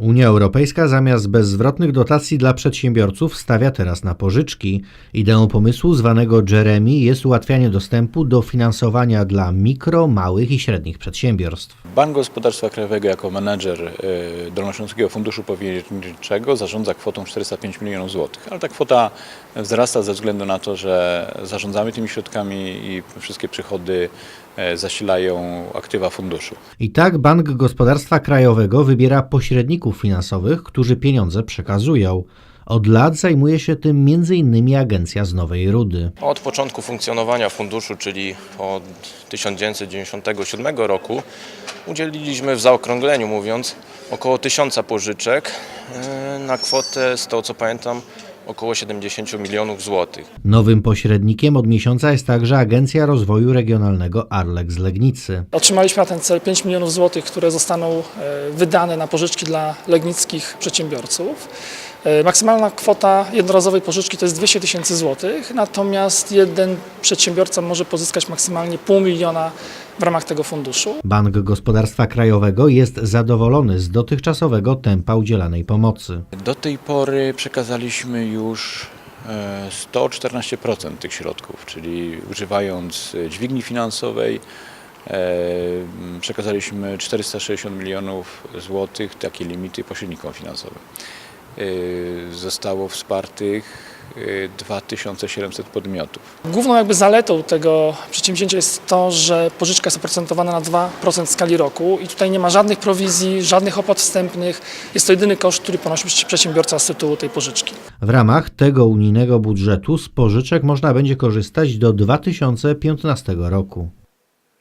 Unia Europejska zamiast bezzwrotnych dotacji dla przedsiębiorców stawia teraz na pożyczki. Ideą pomysłu zwanego Jeremy jest ułatwianie dostępu do finansowania dla mikro, małych i średnich przedsiębiorstw. Bank Gospodarstwa Krajowego jako menedżer y, Dolnośląskiego Funduszu Powierniczego zarządza kwotą 405 milionów złotych, ale ta kwota wzrasta ze względu na to, że zarządzamy tymi środkami i wszystkie przychody e, zasilają aktywa funduszu. I tak Bank Gospodarstwa Krajowego wybiera pośredników finansowych, którzy pieniądze przekazują. Od lat zajmuje się tym m.in. agencja z Nowej Rudy. Od początku funkcjonowania funduszu, czyli od 1997 roku, udzieliliśmy w zaokrągleniu mówiąc około 1000 pożyczek e, na kwotę, z tego co pamiętam, około 70 milionów złotych. Nowym pośrednikiem od miesiąca jest także Agencja Rozwoju Regionalnego Arlek z Legnicy. Otrzymaliśmy na ten cel 5 milionów złotych, które zostaną e, wydane na pożyczki dla legnickich przedsiębiorców. E, Maksymalna kwota jednorazowej pożyczki to jest 200 tysięcy złotych, natomiast jeden przedsiębiorca może pozyskać maksymalnie pół miliona w ramach tego funduszu. Bank Gospodarstwa Krajowego jest zadowolony z dotychczasowego tempa udzielanej pomocy. Do tej pory przekazaliśmy już e, 114% tych środków, czyli używając e, dźwigni finansowej e, przekazaliśmy 460 milionów złotych, takie limity pośrednikom finansowym. E, Zostało wspartych e, 2700 podmiotów. Główną jakby zaletą tego przedsięwzięcia jest to, że pożyczka jest oprocentowana na 2% w skali roku i tutaj nie ma żadnych prowizji, żadnych opłat wstępnych. Jest to jedyny koszt, który ponosi przedsiębiorca z tytułu tej pożyczki. W ramach tego unijnego budżetu z pożyczek można będzie korzystać do 2015 roku.